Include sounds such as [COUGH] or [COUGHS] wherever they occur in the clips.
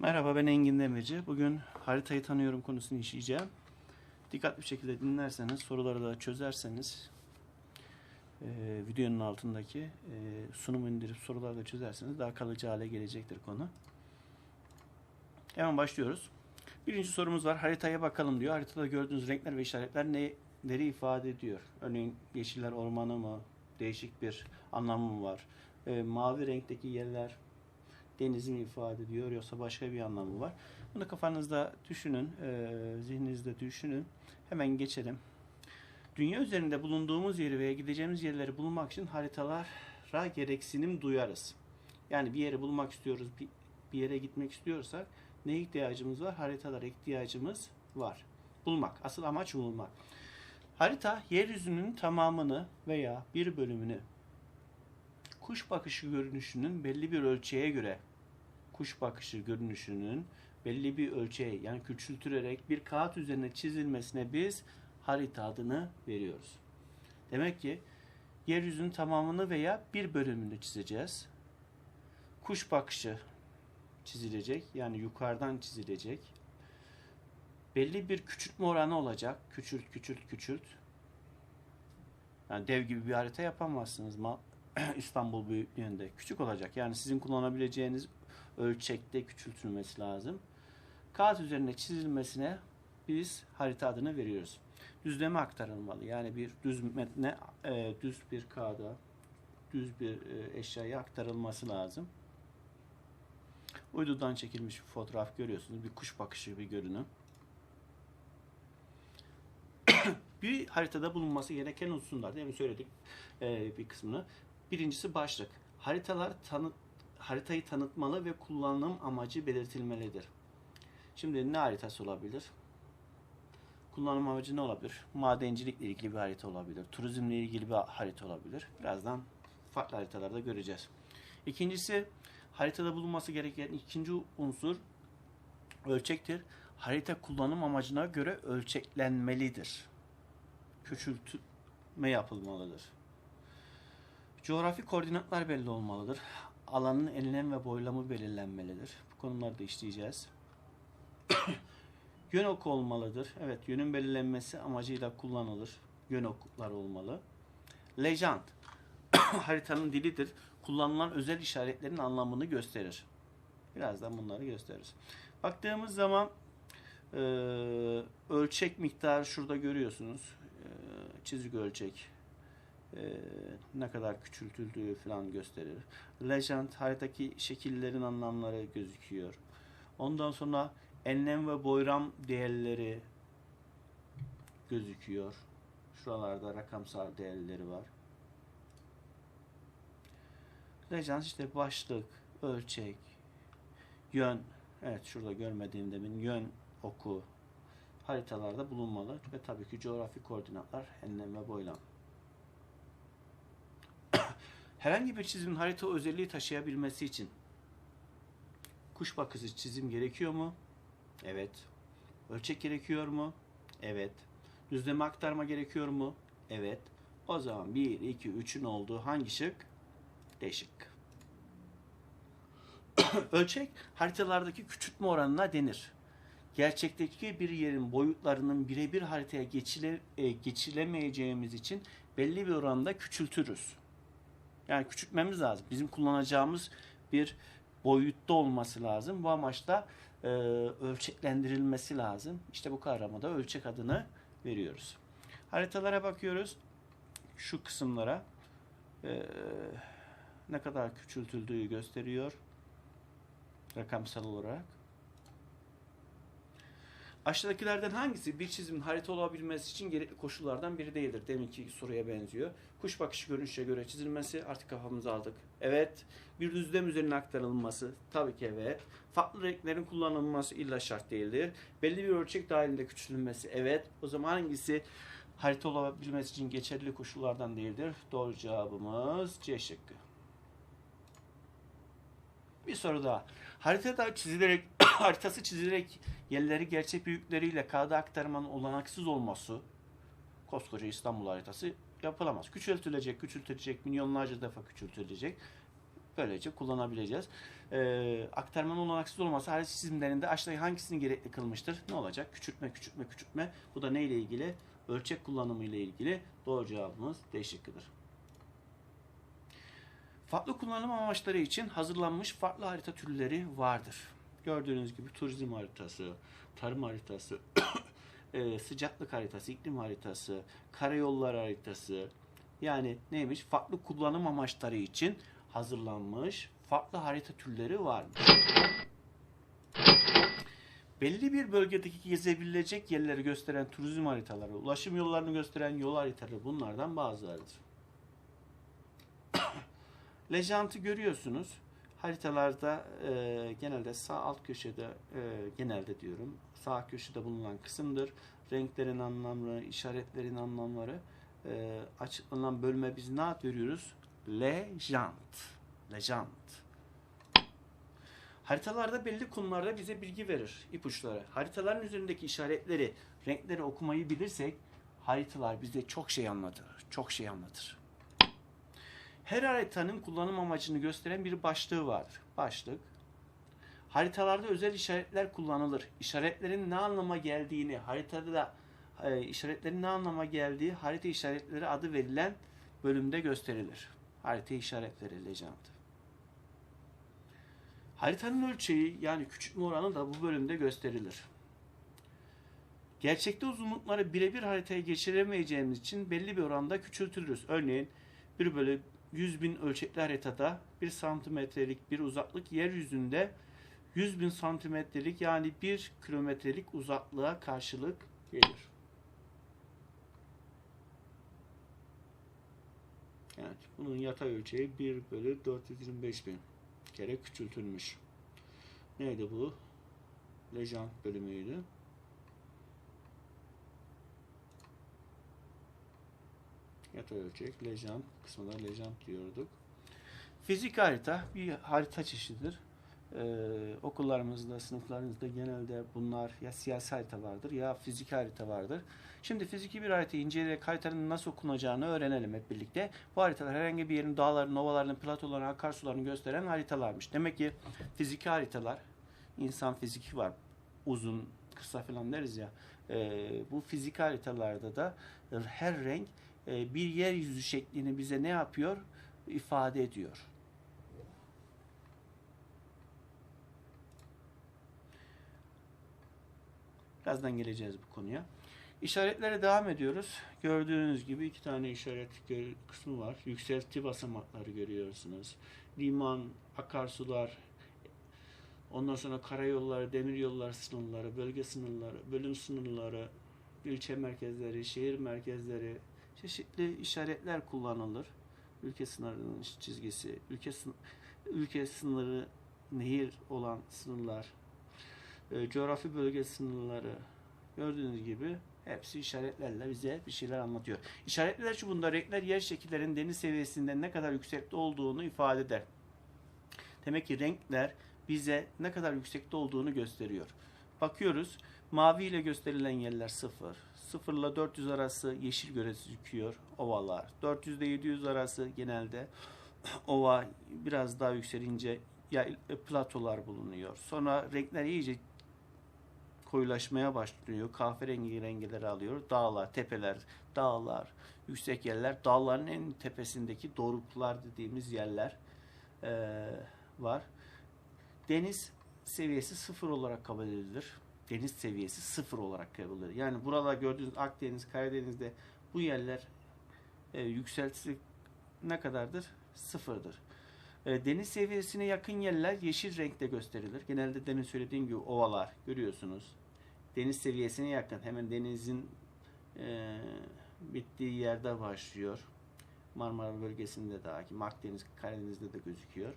Merhaba ben Engin Demirci. Bugün haritayı tanıyorum konusunu işleyeceğim. Dikkatli bir şekilde dinlerseniz, soruları da çözerseniz, e, videonun altındaki e, sunumu indirip soruları da çözerseniz daha kalıcı hale gelecektir konu. Hemen başlıyoruz. Birinci sorumuz var. Haritaya bakalım diyor. Haritada gördüğünüz renkler ve işaretler neleri ifade ediyor? Örneğin yeşiller ormanı mı? Değişik bir anlamı mı var? E, mavi renkteki yerler denizi mi ifade ediyor yoksa başka bir anlamı var? Bunu kafanızda düşünün, e, zihninizde düşünün. Hemen geçelim. Dünya üzerinde bulunduğumuz yeri veya gideceğimiz yerleri bulmak için haritalara gereksinim duyarız. Yani bir yeri bulmak istiyoruz, bir, bir yere gitmek istiyorsak ne ihtiyacımız var? Haritalara ihtiyacımız var. Bulmak. Asıl amaç bulmak. Harita yeryüzünün tamamını veya bir bölümünü kuş bakışı görünüşünün belli bir ölçeğe göre kuş bakışı görünüşünün belli bir ölçeğe yani küçültülerek bir kağıt üzerine çizilmesine biz harita adını veriyoruz. Demek ki yeryüzünün tamamını veya bir bölümünü çizeceğiz. Kuş bakışı çizilecek yani yukarıdan çizilecek. Belli bir küçültme oranı olacak. Küçült, küçült, küçült. Yani dev gibi bir harita yapamazsınız. [CLEARS THROAT] İstanbul büyüklüğünde küçük olacak. Yani sizin kullanabileceğiniz ölçekte küçültülmesi lazım. Kağıt üzerine çizilmesine biz harita adını veriyoruz. Düzleme aktarılmalı. Yani bir düz metne, e, düz bir kağıda, düz bir e, eşyaya aktarılması lazım. Uydudan çekilmiş bir fotoğraf görüyorsunuz. Bir kuş bakışı bir görünüm. [COUGHS] bir haritada bulunması gereken unsurlar. Demin söyledik e, bir kısmını. Birincisi başlık. Haritalar tanı, haritayı tanıtmalı ve kullanım amacı belirtilmelidir. Şimdi ne haritası olabilir? Kullanım amacı ne olabilir? Madencilikle ilgili bir harita olabilir. Turizmle ilgili bir harita olabilir. Birazdan farklı haritalarda göreceğiz. İkincisi haritada bulunması gereken ikinci unsur ölçektir. Harita kullanım amacına göre ölçeklenmelidir. Küçültme yapılmalıdır. Coğrafi koordinatlar belli olmalıdır. Alanın enlem ve boylamı belirlenmelidir. Bu konuları da işleyeceğiz. [COUGHS] Yön oku olmalıdır. Evet, yönün belirlenmesi amacıyla kullanılır. Yön oklar olmalı. Legend [COUGHS] haritanın dilidir. Kullanılan özel işaretlerin anlamını gösterir. Birazdan bunları gösteririz. Baktığımız zaman e, ölçek miktarı şurada görüyorsunuz. E, çizik ölçek, e, ne kadar küçültüldüğü falan gösterir. Legend haritadaki şekillerin anlamları gözüküyor. Ondan sonra enlem ve boyram değerleri gözüküyor. Şuralarda rakamsal değerleri var. Legend işte başlık, ölçek, yön. Evet şurada görmediğim demin yön oku haritalarda bulunmalı ve tabii ki coğrafi koordinatlar enlem ve boylam. Herhangi bir çizimin harita özelliği taşıyabilmesi için kuş bakışı çizim gerekiyor mu? Evet. Ölçek gerekiyor mu? Evet. Düzleme aktarma gerekiyor mu? Evet. O zaman 1, 2, 3'ün olduğu hangi şık? D şıkkı. [COUGHS] Ölçek haritalardaki küçültme oranına denir. Gerçekteki bir yerin boyutlarının birebir haritaya geçile, e, geçilemeyeceğimiz için belli bir oranda küçültürüz. Yani küçültmemiz lazım. Bizim kullanacağımız bir boyutta olması lazım. Bu amaçla e, ölçeklendirilmesi lazım. İşte bu kavrama da ölçek adını veriyoruz. Haritalara bakıyoruz. Şu kısımlara e, ne kadar küçültüldüğü gösteriyor rakamsal olarak. Aşağıdakilerden hangisi bir çizimin harita olabilmesi için gerekli koşullardan biri değildir? Deminki soruya benziyor. Kuş bakışı görünüşe göre çizilmesi artık kafamıza aldık. Evet. Bir düzlem üzerine aktarılması tabii ki evet. Farklı renklerin kullanılması illa şart değildir. Belli bir ölçek dahilinde küçülmesi evet. O zaman hangisi harita olabilmesi için geçerli koşullardan değildir? Doğru cevabımız C şıkkı. Bir soru daha. Haritada çizilerek [LAUGHS] haritası çizilerek yerleri gerçek büyükleriyle kağıda aktarmanın olanaksız olması koskoca İstanbul haritası yapılamaz. Küçültülecek, küçültülecek, milyonlarca defa küçültülecek böylece kullanabileceğiz. Ee, aktarmanın olanaksız olması harita çizimlerinde aşağıdaki hangisini gerekli kılmıştır? Ne olacak? Küçültme, küçültme, küçültme. Bu da ne ile ilgili? Ölçek kullanımı ile ilgili. Doğru cevabımız D şıkkıdır. Farklı kullanım amaçları için hazırlanmış farklı harita türleri vardır. Gördüğünüz gibi turizm haritası, tarım haritası, [COUGHS] e, sıcaklık haritası, iklim haritası, karayollar haritası. Yani neymiş? Farklı kullanım amaçları için hazırlanmış farklı harita türleri vardır. Belli bir bölgedeki gezebilecek yerleri gösteren turizm haritaları, ulaşım yollarını gösteren yol haritaları bunlardan bazılarıdır. [COUGHS] Lejant'ı görüyorsunuz. Haritalarda e, genelde sağ alt köşede e, genelde diyorum sağ köşede bulunan kısımdır. Renklerin anlamları, işaretlerin anlamları e, açıklanan bölüme biz ne ad veriyoruz? Lejant. Lejant. Haritalarda belli konularda bize bilgi verir, ipuçları. Haritaların üzerindeki işaretleri, renkleri okumayı bilirsek haritalar bize çok şey anlatır. Çok şey anlatır. Her haritanın kullanım amacını gösteren bir başlığı vardır. Başlık. Haritalarda özel işaretler kullanılır. İşaretlerin ne anlama geldiğini, haritada da e, işaretlerin ne anlama geldiği harita işaretleri adı verilen bölümde gösterilir. Harita işaretleri lejant. Haritanın ölçeği yani küçültme oranı da bu bölümde gösterilir. Gerçekte uzunlukları birebir haritaya geçiremeyeceğimiz için belli bir oranda küçültülürüz. Örneğin 1 bölü 100 bin ölçekli haritada 1 santimetrelik bir uzaklık yeryüzünde 100 bin santimetrelik yani 1 kilometrelik uzaklığa karşılık gelir. Evet, bunun yatay ölçeği 1 bölü 425 bin kere küçültülmüş. Neydi bu? Lejant bölümüydü. Yatay ölçek, lejant kısmında lejant diyorduk. Fizik harita bir harita çeşididir. Ee, okullarımızda, sınıflarımızda genelde bunlar ya siyasi harita vardır ya fizik harita vardır. Şimdi fiziki bir haritayı inceleyerek haritanın nasıl okunacağını öğrenelim hep birlikte. Bu haritalar herhangi bir yerin dağların, ovaların, platoların, akarsularını gösteren haritalarmış. Demek ki fiziki haritalar, insan fiziki var. Uzun, kısa falan deriz ya. Ee, bu fizik haritalarda da her renk e, bir yeryüzü şeklini bize ne yapıyor? ifade ediyor. Birazdan geleceğiz bu konuya. İşaretlere devam ediyoruz. Gördüğünüz gibi iki tane işaret kısmı var. Yükselti basamakları görüyorsunuz. Liman, akarsular, ondan sonra karayolları, demiryolları sınırları, bölge sınırları, bölüm sınırları, ilçe merkezleri, şehir merkezleri, çeşitli işaretler kullanılır. Ülke sınırının çizgisi, ülke sın ülke sınırı nehir olan sınırlar, e, coğrafi bölge sınırları gördüğünüz gibi hepsi işaretlerle bize bir şeyler anlatıyor. İşaretler şu bunda renkler yer şekillerinin deniz seviyesinden ne kadar yüksekte olduğunu ifade eder. Demek ki renkler bize ne kadar yüksekte olduğunu gösteriyor. Bakıyoruz mavi ile gösterilen yerler sıfır, 0 ile 400 arası yeşil gözüküyor ovalar. 400 ile 700 arası genelde [CLEARS THROAT] ova biraz daha yükselince ya e, platolar bulunuyor. Sonra renkler iyice koyulaşmaya başlıyor. Kahverengi rengileri alıyor. Dağlar, tepeler, dağlar, yüksek yerler. Dağların en tepesindeki doruklar dediğimiz yerler e, var. Deniz seviyesi sıfır olarak kabul edilir deniz seviyesi sıfır olarak kabul edilir. Yani burada gördüğünüz Akdeniz, Karadeniz'de bu yerler e, yükseltisi ne kadardır? Sıfırdır. E, deniz seviyesine yakın yerler yeşil renkte gösterilir. Genelde demin söylediğim gibi ovalar görüyorsunuz. Deniz seviyesine yakın. Hemen denizin e, bittiği yerde başlıyor. Marmara bölgesinde de hakim. Akdeniz, Karadeniz'de de gözüküyor.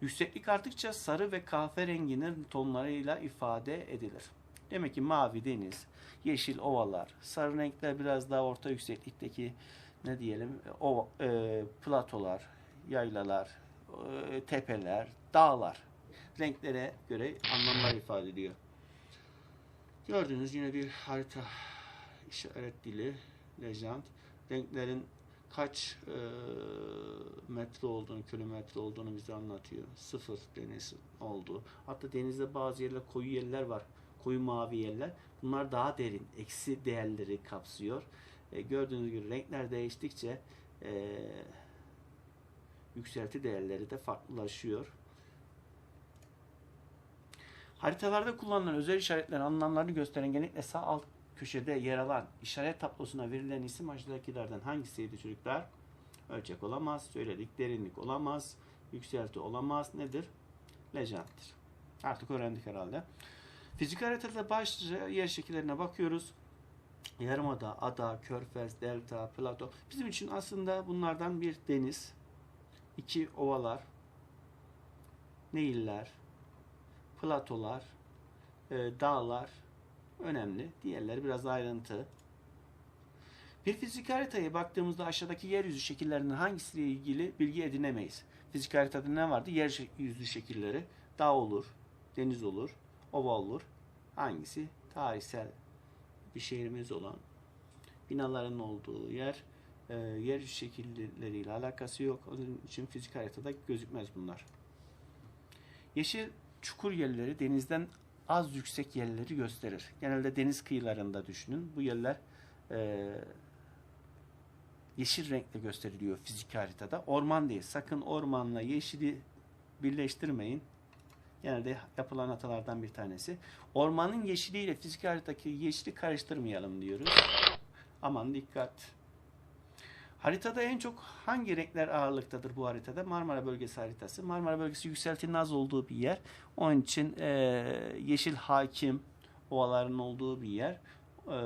Yükseklik arttıkça sarı ve kahverenginin tonlarıyla ifade edilir. Demek ki mavi deniz, yeşil ovalar, sarı renkler biraz daha orta yükseklikteki ne diyelim o e, platolar, yaylalar, e, tepeler, dağlar renklere göre anlamlar ifade ediyor. Gördüğünüz yine bir harita işaret dili, lejant. Renklerin kaç e, metre olduğunu, kilometre olduğunu bize anlatıyor. Sıfır deniz olduğu. Hatta denizde bazı yerler koyu yerler var. Koyu mavi yerler. Bunlar daha derin. Eksi değerleri kapsıyor. E, gördüğünüz gibi renkler değiştikçe e, yükselti değerleri de farklılaşıyor. Haritalarda kullanılan özel işaretlerin anlamlarını gösteren genellikle sağ alt köşede yer alan işaret tablosuna verilen isim aşağıdakilerden hangisiydi çocuklar? Ölçek olamaz, söyledik, derinlik olamaz, yükselti olamaz. Nedir? Lejanttir. Artık öğrendik herhalde. Fizik haritada başlıca yer şekillerine bakıyoruz. Yarımada, ada, körfez, delta, plato. Bizim için aslında bunlardan bir deniz, iki ovalar, nehirler, platolar, e, dağlar önemli. Diğerleri biraz ayrıntı. Bir fizik haritaya baktığımızda aşağıdaki yeryüzü şekillerinin hangisiyle ilgili bilgi edinemeyiz. Fizik haritada ne vardı? Yeryüzü şekilleri. Dağ olur, deniz olur, ova olur. Hangisi? Tarihsel bir şehrimiz olan binaların olduğu yer e, yeryüzü şekilleriyle alakası yok. Onun için fizik haritada gözükmez bunlar. Yeşil çukur yerleri denizden az yüksek yerleri gösterir. Genelde deniz kıyılarında düşünün. Bu yerler e, yeşil renkle gösteriliyor fizik haritada. Orman değil. Sakın ormanla yeşili birleştirmeyin. Genelde yapılan hatalardan bir tanesi. Ormanın yeşiliyle fizik haritadaki yeşili karıştırmayalım diyoruz. Aman dikkat. Haritada en çok hangi renkler ağırlıktadır bu haritada? Marmara bölgesi haritası. Marmara bölgesi yükseltinin az olduğu bir yer. Onun için e, yeşil hakim ovaların olduğu bir yer. E,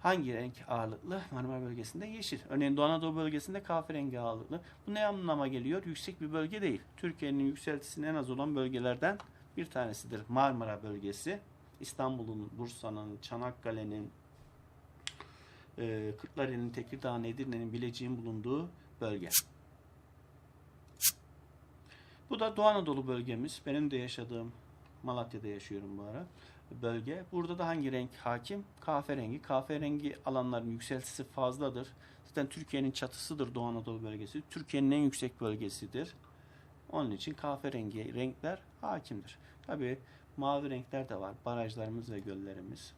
hangi renk ağırlıklı? Marmara bölgesinde yeşil. Örneğin Doğu Anadolu bölgesinde kahverengi ağırlıklı. Bu ne anlama geliyor? Yüksek bir bölge değil. Türkiye'nin yükseltisinin en az olan bölgelerden bir tanesidir. Marmara bölgesi. İstanbul'un, Bursa'nın, Çanakkale'nin, e, Kırklareli'nin, Tekirdağ'ın, Edirne'nin, Bilecik'in bulunduğu bölge. Bu da Doğu Anadolu bölgemiz. Benim de yaşadığım Malatya'da yaşıyorum bu ara bölge. Burada da hangi renk hakim? Kahverengi. Kahverengi alanların yükseltisi fazladır. Zaten Türkiye'nin çatısıdır Doğu Anadolu bölgesi. Türkiye'nin en yüksek bölgesidir. Onun için kahverengi renkler hakimdir. Tabi mavi renkler de var. Barajlarımız ve göllerimiz.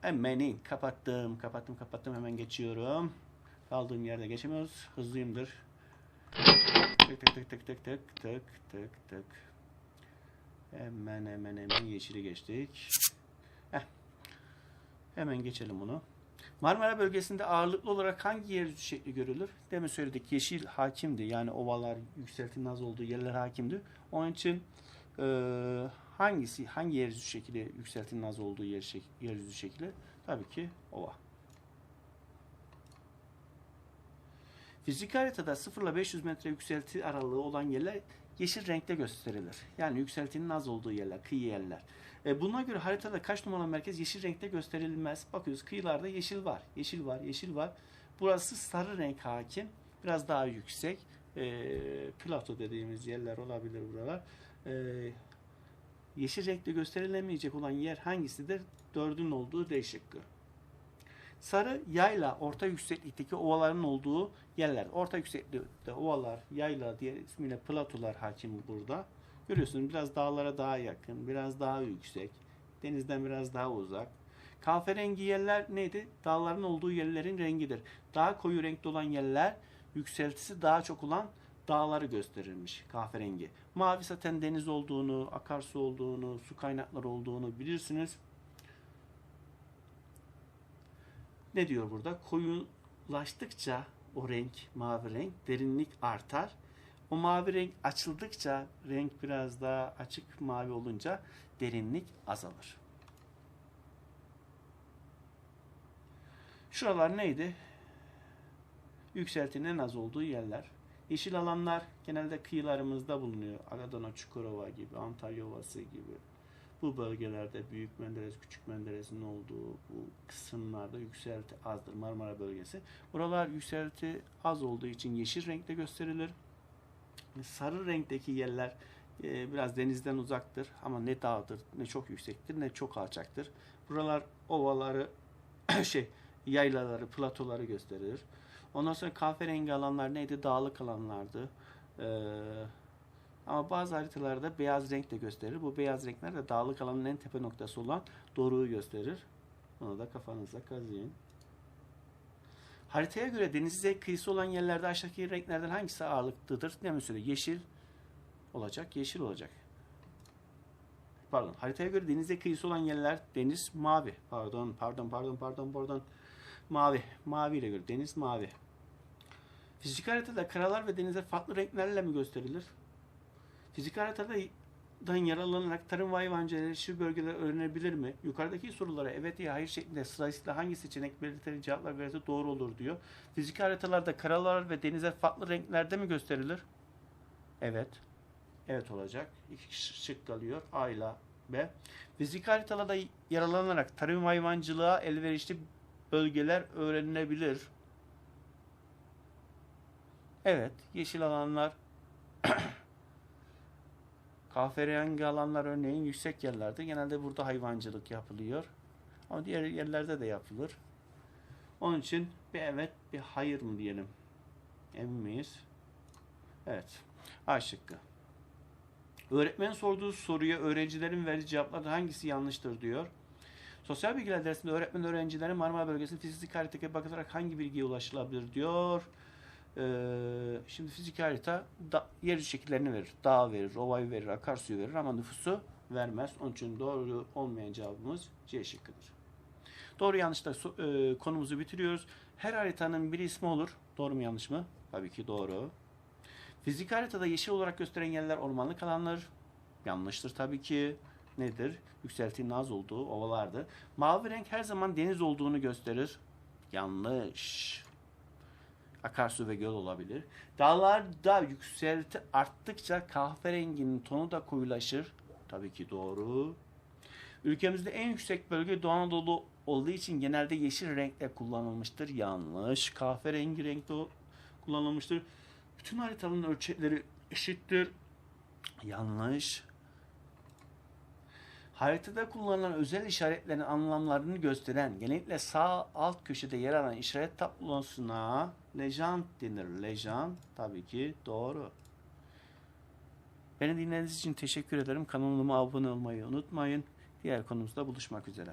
Hemen kapattım, kapattım, kapattım. Hemen geçiyorum. Kaldığım yerde geçemiyoruz. Hızlıyımdır. Tık tık tık tık tık tık tık tık tık. Hemen hemen hemen yeşili geçtik. Heh. Hemen geçelim bunu. Marmara bölgesinde ağırlıklı olarak hangi yeryüzü şekli görülür? Demin söyledik yeşil hakimdi. Yani ovalar, yükseltinin az olduğu yerler hakimdi. Onun için e, hangisi, hangi yeryüzü şekli yükseltinin az olduğu yer yeryüzü şekli? Tabii ki ova. Fizik haritada 0 ile 500 metre yükselti aralığı olan yerler yeşil renkte gösterilir. Yani yükseltinin az olduğu yerler, kıyı yerler. E buna göre haritada kaç numaralı merkez yeşil renkte gösterilmez. Bakıyoruz kıyılarda yeşil var, yeşil var, yeşil var. Burası sarı renk hakim. Biraz daha yüksek. E, plato dediğimiz yerler olabilir buralar. E, yeşil renkte gösterilemeyecek olan yer hangisidir? Dördün olduğu D şıkkı. Sarı yayla orta yükseklikteki ovaların olduğu yerler. Orta yükseklikte ovalar, yayla diye ismiyle platolar hakim burada. Görüyorsunuz biraz dağlara daha yakın, biraz daha yüksek, denizden biraz daha uzak. Kahverengi yerler neydi? Dağların olduğu yerlerin rengidir. Daha koyu renkli olan yerler yükseltisi daha çok olan dağları gösterilmiş kahverengi. Mavi zaten deniz olduğunu, akarsu olduğunu, su kaynakları olduğunu bilirsiniz. Ne diyor burada? Koyulaştıkça o renk, mavi renk, derinlik artar. O mavi renk açıldıkça, renk biraz daha açık mavi olunca derinlik azalır. Şuralar neydi? Yükseltinin en az olduğu yerler. Yeşil alanlar genelde kıyılarımızda bulunuyor. Agadona, Çukurova gibi, Antalya Ovası gibi. Bu bölgelerde Büyük Menderes, Küçük Menderes'in olduğu bu kısımlarda yükselti azdır Marmara bölgesi. Buralar yükselti az olduğu için yeşil renkte gösterilir. Sarı renkteki yerler e, biraz denizden uzaktır ama ne dağdır, ne çok yüksektir, ne çok alçaktır. Buralar ovaları [CLEARS THROAT] şey yaylaları, platoları gösterir. Ondan sonra kahverengi alanlar neydi? Dağlık alanlardı. Ee, ama bazı haritalarda beyaz renk de gösterir. Bu beyaz renkler de dağlık alanın en tepe noktası olan doğruyu gösterir. Onu da kafanızda kazıyın. Haritaya göre denize kıyısı olan yerlerde aşağıdaki renklerden hangisi ağırlıklıdır? Ne söyle? Yeşil olacak, yeşil olacak. Pardon, haritaya göre denize kıyısı olan yerler deniz mavi. Pardon, pardon, pardon, pardon, pardon. Mavi, mavi ile göre deniz mavi. Fizik haritada karalar ve denizler farklı renklerle mi gösterilir? Fizik haritadan yararlanarak tarım ve hayvancılığı şu bölgeler öğrenebilir mi? Yukarıdaki sorulara evet ya hayır şeklinde sırasıyla hangi seçenek belirtilen cevaplar verirse doğru olur diyor. Fizik haritalarda karalar ve denizler farklı renklerde mi gösterilir? Evet. Evet olacak. İki şık kalıyor. A ile B. Fizik haritalarda yararlanarak tarım hayvancılığa elverişli bölgeler öğrenilebilir. Evet. Yeşil alanlar kahverengi alanlar örneğin yüksek yerlerde genelde burada hayvancılık yapılıyor. Ama diğer yerlerde de yapılır. Onun için bir evet bir hayır mı diyelim. Emin miyiz? Evet. A şıkkı. Öğretmen sorduğu soruya öğrencilerin verdiği cevaplardan hangisi yanlıştır diyor. Sosyal bilgiler dersinde öğretmen öğrencilerin Marmara bölgesinin fizik haritaya bakılarak hangi bilgiye ulaşılabilir diyor. Ee, şimdi fizik harita da, yer şekillerini verir. Dağ verir, ovayı verir, akarsuyu verir ama nüfusu vermez. Onun için doğru olmayan cevabımız C şıkkıdır. Doğru yanlışla e, konumuzu bitiriyoruz. Her haritanın bir ismi olur. Doğru mu yanlış mı? Tabii ki doğru. Fizik haritada yeşil olarak gösteren yerler ormanlık alanlar. Yanlıştır tabii ki. Nedir? Yükseltinin az olduğu ovalardır. Mavi renk her zaman deniz olduğunu gösterir. Yanlış. Akarsu ve göl olabilir. Dağlarda yükselti arttıkça kahverenginin tonu da koyulaşır. Tabii ki doğru. Ülkemizde en yüksek bölge Doğu Anadolu olduğu için genelde yeşil renkle kullanılmıştır. Yanlış. Kahverengi renkte kullanılmıştır. Bütün haritaların ölçekleri eşittir. Yanlış. Haritada kullanılan özel işaretlerin anlamlarını gösteren, genellikle sağ alt köşede yer alan işaret tablosuna lejant denir. Lejant tabii ki doğru. Beni dinlediğiniz için teşekkür ederim. Kanalıma abone olmayı unutmayın. Diğer konumuzda buluşmak üzere.